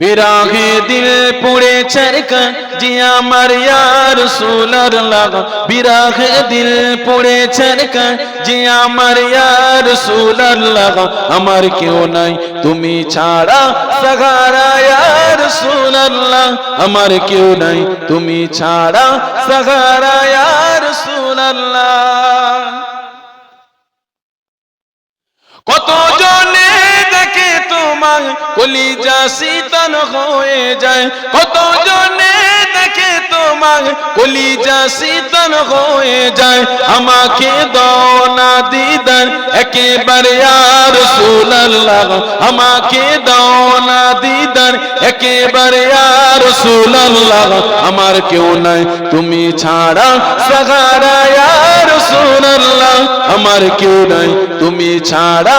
বিরাগে দিল পুড়ে চরকা জি আমার ইয়ার সুলার লাগা। বিরাগে দিল পুড়ে চরকা জি আমার ইয়ার সুলার লাগা। আমার কেউ নাই, তুমি ছাড়া সগারা ইয়ার সুলাল্লাহ আমার কেউ নাই, তুমি ছাড়া সগারা ইয়ার সুলাল্লাহ কত তোমার কলিজা শীতল হয়ে যায়। কত জনে দেখে তোমার কলিজা শীতল হয়ে যায়। আমাকে দাও না দিদার, একেবারে আর সুলাল্লাহ আমাকে দাও না দিদার, একেবারে আর সুলাল্লাহ আমার কেউ নাই, তুমি ছাড়া সাগারা আর সুলাল্লাহ আমার কেউ নাই, তুমি ছাড়া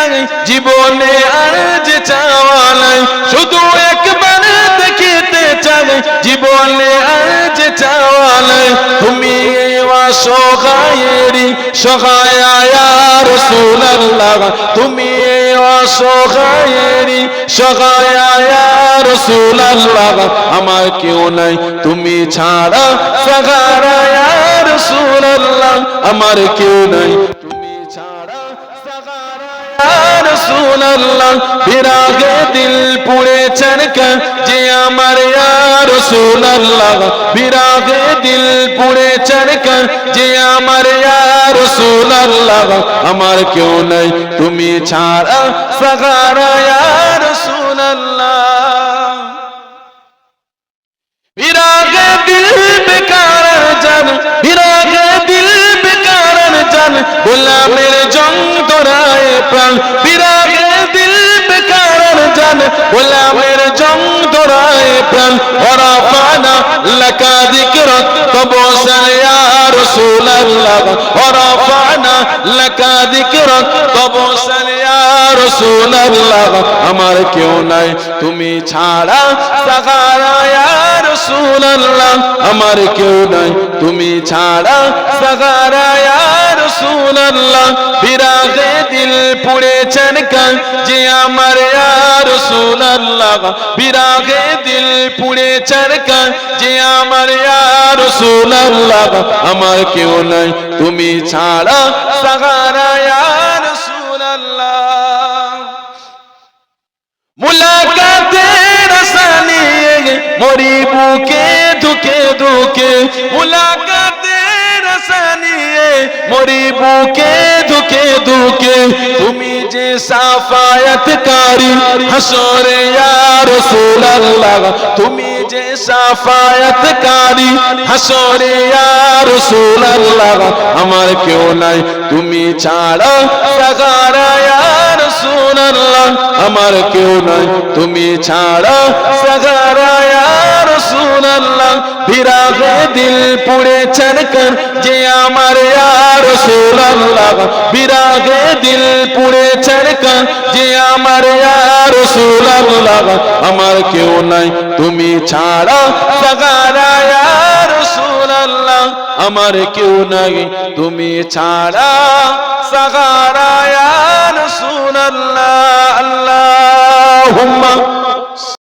চাই জীবনে আর যে চাওয়া নাই, শুধু একবার দেখিতে চাই, জীবনে আর যে চাওয়া নাই, তুমি সহায়েরি সহায়ার সুলাল্লাহ তুমি সহায়েরি সহায়ার সুলাল্লাহ আমার কেউ নাই, তুমি ছাড়া সহায়ার সুলাল্লাহ আমার কেউ নাই, তুমি ছাড়া সহায়ার সুলাল্লাহ বিরাগে দিল পুড়ে চরকা যে আমার ইয়ার সুলাল্লাহ বিরাগে দিল পুড়ে চরকা যে আমার সুলাল্লাহ আমার কেউ নাই, তুমি ছাড়া ইয়ার সুলাল্লাহ বিরাগে দিল বেকার জান, বিরাগে দিল বেকার জান, গোলামের যন্ত্রায় প্রাণ বিরাগে দিল গোলামের যন্ত্রায় প্রাণ ওরা পানা পানা আমার কেউ নাই, তুমি ছাড়া সাগারা ইয়া রাসূলুল্লাহ, আমার কেউ নাই, তুমি ছাড়া সাগারা ইয়া রাসূলুল্লাহ, বিরাগে দিল পুড়ে চনকা যে আমার রাসূলুল্লাহ, বিরাগে দিল পুড়ে চনকা যে আমার ইয়া রাসূলুল্লাহ, আমার কেউ নাই, তুমি ছাড়া সাগারা ইয়া রাসূলুল্লাহ। মুলাকাতের সানিয়ে মরি বুকে ধুকে ধুকে মুলাকাতের সানিয়ে মরি বুকে ধুকে ধুকে তুমি যে সাফায়াতকারী, হাসরে ইয়া রাসূলুল্লাহ, তুমি যে সাফায়াতকারী, হাসরে ইয়া রাসূলুল্লাহ, আমার কেউ নাই, তুমি ছাড়া সাগারা ইয়া রাসূলুল্লাহ, আমার কেউ নাই, তুমি ছাড়া সাগারা রসুল আল্লাহ বিরাগে দিল পুড়ে চড়কর যে আমার রসুল আল্লাহ বিরাগে দিল পুড়ে চড়কর যে আমার রসুল আল্লাহ আমার কেউ নাই, তুমি ছাড়া সগারা রসুল আল্লাহ আমার কেউ নাই, তুমি ছাড়া সগারা রসুল আল্লাহ আল্লাহ